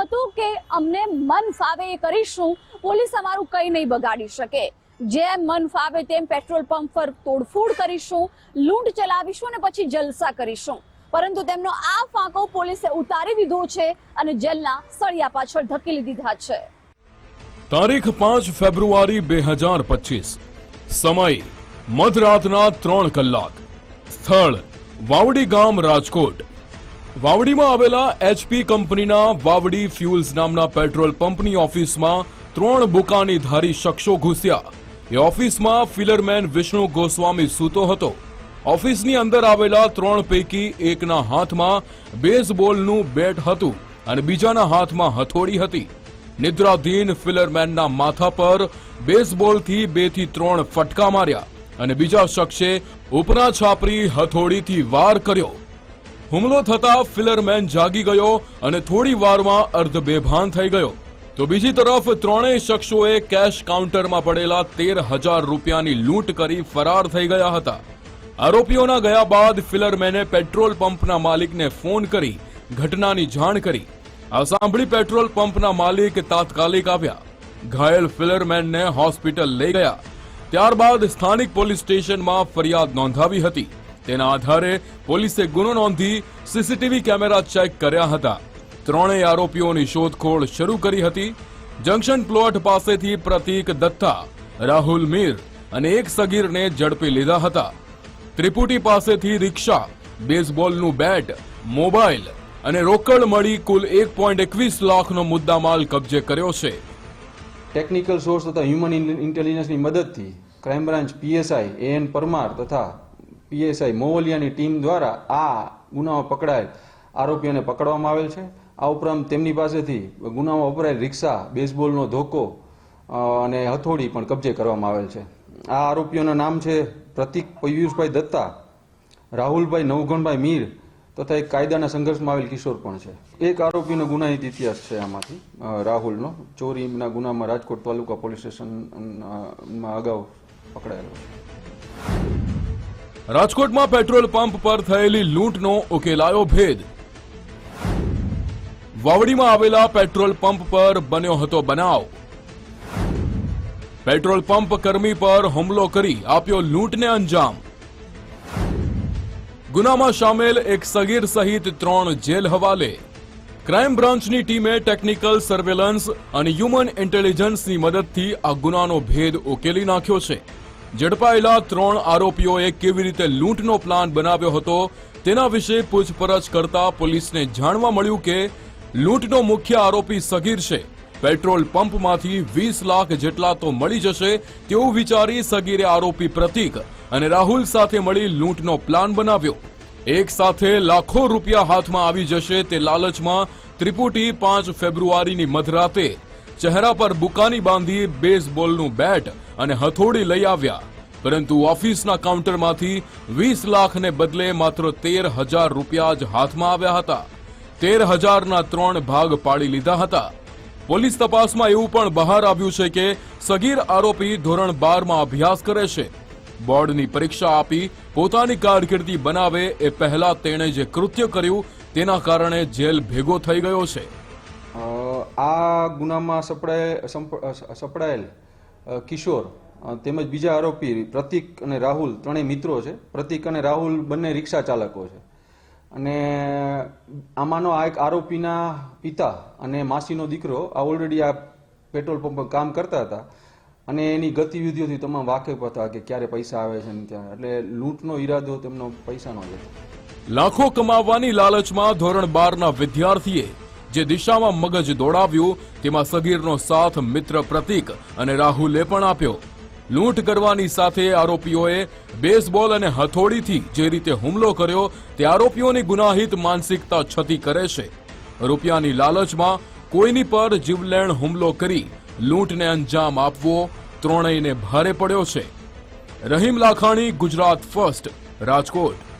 હતું કે અમને મન ફાવે એ કરીશું, પોલીસ અમારું કંઈ નહીં બગાડી શકે. જેમ મન ફાવે તેમ પેટ્રોલ પંપ પર તોડફોડ કરીશું, લૂંટ ચલાવીશું અને પછી જલસા કરીશું. પરંતુ તેમનો આ ફાંકો પોલીસે ઉતારી દીધો છે અને જેલના સળિયા પાછળ ધકેલી દીધા છે. તારીખ પાંચ ફેબ્રુઆરી બે હજાર પચીસ. સમય મધરાતના ત્રણ કલાક. સ્થળ વાવડી ગામ રાજકોટ. વાવડીમાં આવેલા એચપી કંપનીના વાવડી ફ્યુલ્સ નામના પેટ્રોલ પંપની ઓફિસમાં ત્રણ બુકાની ધારી શખ્સો ઘૂસ્યા. એ ઓફિસમાં ફિલરમેન વિષ્ણુ ગોસ્વામી સૂતો હતો. ઓફિસની અંદર આવેલા ત્રણ પૈકી એકના હાથમાં બેઝબોલનું બેટ હતું અને બીજાના હાથમાં હથોડી હતી. નિદ્રાધીન ફિલરમેનના માથા પર બેઝબોલથી બેથી ત્રણ ફટકા માર્યા અને બીજા શખ્સે ઉપરા છાપરી હથોડીથી વાર કર્યો. હુમલો થતા ફિલરમેન જાગી ગયો અને થોડી વારમાં અર્ધ બેભાન થઈ ગયો. તો બીજી તરફ ત્રણેય શખ્સોએ કેશ કાઉન્ટરમાં પડેલા તેર હજાર રૂપિયાની લૂંટ કરી ફરાર થઈ ગયા હતા. આરોપીઓના ગયા બાદ ફિલરમેને પેટ્રોલ પંપના માલિકને ફોન કરી ઘટનાની જાણ કરી. આ સાંભળી પેટ્રોલ પંપના માલિક તાત્કાલિક આવ્યા. ઘાયલ ફિલરમેનને હોસ્પિટલ લઈ ગયા. ત્યારબાદ સ્થાનિક પોલીસ સ્ટેશનમાં ફરિયાદ નોંધાવી હતી. તેના આધારે પોલીસે ગુનો નોંધી સીસીટીવી કેમેરા ચેક કર્યા હતા. ત્રણેય આરોપીઓની શોધખોળ શરૂ કરી હતી. જંકશન પ્લોટ પાસેથી પ્રતીક દત્તા, રાહુલ મીર અને એક સગીરને ઝડપી લીધા હતા. ત્રિપુટી પાસેથી રિક્ષા, બેઝબોલનું બેટ, મોબાઈલ અને રોકડ મળી કુલ એક પોઈન્ટ એકવીસ લાખનો મુદ્દામાલ કબજે કર્યો છે. ટેકનિકલ સોર્સ તથા હ્યુમન ઇન્ટેલિજન્સની મદદથી crime branch PSI A N Parmar તથા પીએસઆઈ મોવલિયાની ટીમ દ્વારા આ ગુનામાં પકડાયેલ આરોપીઓને પકડવામાં આવેલ છે. આ ઉપરાંત તેમની પાસેથી ગુનામાં વપરાયેલ રિક્ષા, બેઝબોલનો ધોકો અને હથોડી પણ કબજે કરવામાં આવેલ છે. આ આરોપીઓના નામ છે પ્રતિક પયુષભાઈ દત્તા, રાહુલભાઈ નવગણભાઈ મીર તથા એક કાયદાના સંઘર્ષમાં આવેલ કિશોર પણ છે. એક આરોપીનો ગુનાહિત ઇતિહાસ છે આમાંથી રાહુલનો. ચોરીના ગુનામાં રાજકોટ તાલુકા પોલીસ સ્ટેશનમાં અગાઉ પકડાયેલો છે. રાજકોટમાં પેટ્રોલ પંપ પર થયેલી લૂંટનો ઉકેલાયો ભેદ. વાવડીમાં આવેલા પેટ્રોલ પંપ પર બન્યો હતો બનાવ. પેટ્રોલ પંપ કર્મી પર હુમલો કરી આપ્યો લૂંટને અંજામ. ગુનામાં સામેલ એક સગીર સહિત ત્રણ જેલ હવાલે. ક્રાઇમ બ્રાન્ચની ટીમે ટેકનિકલ સર્વેલન્સ અને હ્યુમન ઇન્ટેલિજન્સની મદદથી આ ગુનાનો ભેદ ઉકેલી નાખ્યો છે. ઝડપાયેલા ત્રણ આરોપીઓએ કેવી રીતે લૂંટનો પ્લાન બનાવ્યો હતો તેના વિશે પૂછપરછ કરતા પોલીસને જાણવા મળ્યું કે લૂંટનો મુખ્ય આરોપી સગીર છે. પેટ્રોલ પંપમાંથી વીસ લાખ જેટલા તો મળી જશે તેવું વિચારી સગીરે આરોપી પ્રતીક અને રાહુલ સાથે મળી લૂંટનો પ્લાન બનાવ્યો. એક સાથે લાખો રૂપિયા હાથમાં આવી જશે તે લાલચમાં ત્રિપુટી પાંચ ફેબ્રુઆરીની મધરાતે ચહેરા પર બુકાની બાંધી બેઝબોલનું બેટ અને હથોડી લઈ આવ્યા. પરંતુ ઓફિસના કાઉન્ટરમાંથી વીસ લાખને બદલે માત્ર તેર હજાર રૂપિયા જ હાથમાં આવ્યા હતા. તેર હજારના ત્રણ ભાગ પાડી લીધા હતા. પોલીસ તપાસમાં એવું પણ બહાર આવ્યું છે કે સગીર આરોપી ધોરણ બારમાં અભ્યાસ કરે છે. બોર્ડની પરીક્ષા આપી પોતાની કારકિર્દી બનાવે એ પહેલા તેણે જે કૃત્ય કર્યું તેના કારણે જેલ ભેગો થઈ ગયો છે. આ ગુનામાં સપડાય સપડાયેલ કિશોર તેમજ બીજા આરોપી પ્રતિક અને રાહુલ ત્રણેય મિત્રો છે. પ્રતિક અને રાહુલ બંને રિક્ષા ચાલકો છે. અને આમાંનો આ એક આરોપીના પિતા અને માસીનો દીકરો આ ઓલરેડી આ પેટ્રોલ પંપ કામ કરતા હતા અને એની ગતિવિધિઓથી તમામ વાકેફ હતા કે ક્યારે પૈસા આવે છે ત્યાં. એટલે લૂંટનો ઈરાદો તેમનો પૈસાનો લાખો કમાવવાની લાલચમાં ધોરણ બારના વિદ્યાર્થીએ જે દિશામાં મગજ દોડાવ્યું, તેમાં સગીરનો સાથ મિત્ર પ્રતીક અને રાહુલે પણ આપ્યો. લૂંટ કરવાની સાથે આરોપીઓએ બેઝબોલ અને હથોડીથી જે રીતે હુમલો કર્યો, તે આરોપીઓની ગુનાહિત માનસિકતા છતી કરે છે. રૂપિયાની લાલચમાં કોઈની પર જીવલેણ હુમલો કરી લૂંટને અંજામ આપવો ત્રણેયને ભારે પડ્યો છે. રહીમ લાખાણી, ગુજરાત ફર્સ્ટ, રાજકોટ.